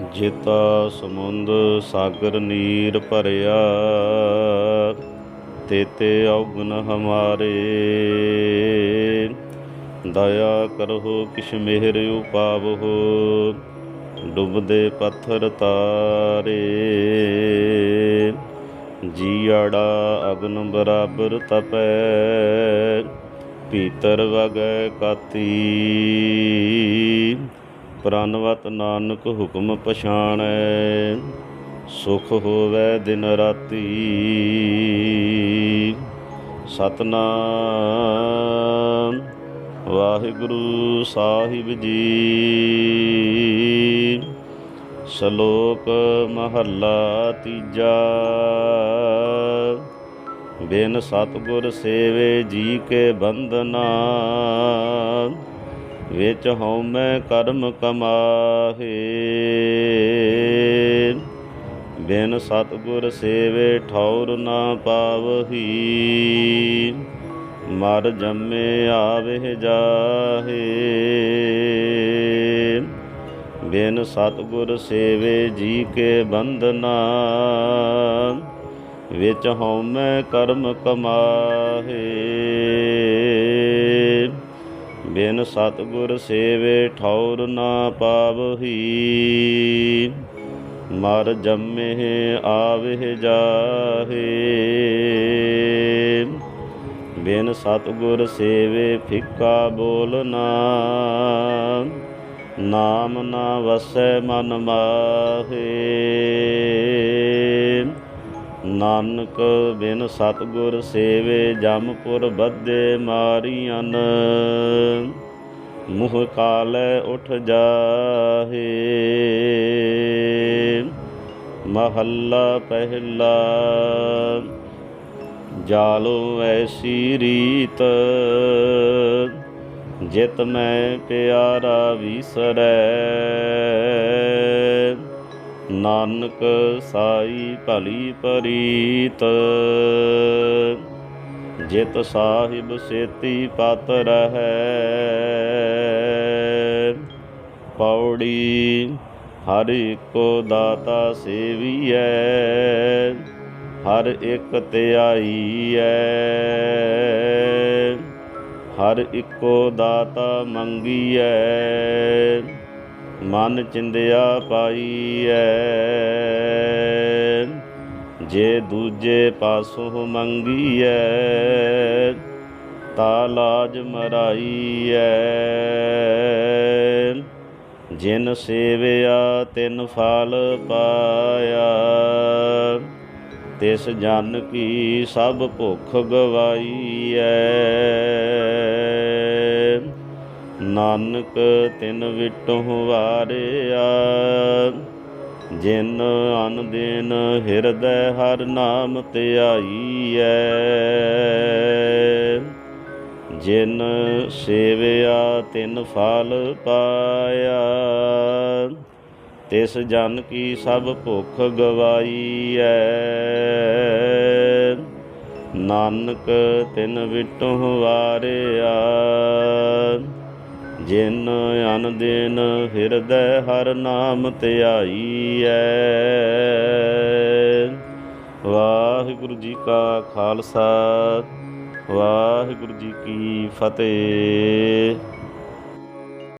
ਜੇਤਾ ਸਮੁੰਦ ਸਾਗਰ ਨੀਰ ਭਰਿਆ, ਤੇਤੇ ਔਗਨ ਹਮਾਰੇ। ਦਇਆ ਕਰਹੁ ਕਿਛ ਮਿਹਰ ਉਪਾਵਹੁ, ਡੁੱਬਦੇ ਪੱਥਰ ਤਾਰੇ। ਜੀਆੜਾ ਅਗਨ ਬਰਾਬਰ ਤਪੈ, ਪੀਤਰ ਵਗੈ ਕਾਤੀ। ਪ੍ਰਨਵਤ ਨਾਨਕ ਹੁਕਮ ਪਛਾਣੈ, ਸੁਖ ਹੋਵੇ ਦਿਨ ਰਾਤੀ। ਸਤਨਾਮ, ਵਾਹਿਗੁਰੂ ਸਾਹਿਬ ਜੀ। ਸ਼ਲੋਕ ਮਹੱਲਾ ਤੀਜਾ। ਬਿਨ ਸਤਗੁਰ ਸੇਵੇ ਜੀ ਕੇ ਬੰਦਨਾ ਵਿੱਚ ਹਉਮੈ ਕਰਮ ਕਮਾਹੇ। ਬਿਨ ਸਤਗੁਰ ਸੇਵੇ ਠੌਰ ਨਾ ਪਾਵਹੀ। ਮਰ ਜੰਮੇ ਆਵੇ ਜਾਹੇ। ਬਿਨ ਸਤਗੁਰ ਸੇਵੇ ਜੀ ਕੇ ਬੰਦਨਾ ਵਿੱਚ ਹਉਮੈ ਕਰਮ ਕਮਾਹੇ। ਬਿਨ ਸਤਗੁਰ ਸੇਵੇ ਠੌਰ ਨਾ ਪਾਵਹੀ। ਮਰ ਜੰਮੇ ਆਵੇ ਜਾਹੇ। ਬਿਨ ਸਤਗੁਰ ਸੇਵੇ ਫਿੱਕਾ ਬੋਲਨਾ ਨਾਮ ਨਾ ਵਸੈ ਮਨ ਮਾਹੇ। ਨਾਨਕ ਬਿਨ ਸਤਗੁਰ ਸੇਵੇ ਜਮਪੁਰ ਬੱਦੇ ਮਾਰੀਆਂ ਮੁਹ ਕਾਲੈ ਉਠ ਜਾਹੇ। ਮਹੱਲਾ ਪਹਿਲਾ। ਜਾਲੋ ਐਸੀ ਰੀਤ, ਜਿਤ ਮੈਂ ਪਿਆਰਾ ਵਿਸਰੈ। ਨਾਨਕ ਸਾਈ ਭਲੀ ਪਰੀਤ। ਜਿਤ ਸਾਹਿਬ ਸੇਤੀ ਪਤ ਰਹੈ। ਪੌੜੀ ਹਰ ਇੱਕੋ ਦਾਤਾ ਸੇਵੀਐ, ਹਰ ਇੱਕ ਧਿਆਈਐ ਹਰ ਇੱਕੋ ਦਾਤਾ ਮੰਗੀਐ। ਮਨ ਚਿੰਦਿਆ ਪਾਈਐ। ਜੇ ਦੂਜੇ ਪਾਸੋਂ ਮੰਗੀਐ, ਤਾ ਲਾਜ ਮਰਾਈਐ। ਜਿਨ ਸੇਵਿਆ, ਤਿਨ ਫਲ ਪਾਇਆ। ਤਿਸ ਜਨ ਕੀ ਸਭ ਭੁਖ ਗਵਾਈਐ। ਨਾਨਕ ਤਿਨ ਵਿਟਹੁ ਵਾਰਿਆ, ਜਿਨ ਅਨ ਦਿਨ ਹਿਰਦੈ ਹਰ ਨਾਮ ਧਿਆਈਐ ਜਿਨ ਸੇਵਿਆ ਤਿਨ ਫਲ ਪਾਇਆ, ਤਿਸ ਜਨ ਕੀ ਸਭ ਭੁਖ ਗਵਾਈਐ। ਨਾਨਕ ਤਿਨ ਵਿਟਹੁ ਵਾਰਿਆ ਜਿਨ ਅਨ ਦਿਨ ਹਿਰਦੈ ਹਰ ਨਾਮ ਧਿਆਈਐ ਵਾਹਿਗੁਰੂ ਜੀ ਕਾ ਖਾਲਸਾ, ਵਾਹਿਗੁਰੂ ਜੀ ਕੀ ਫਤਿਹ।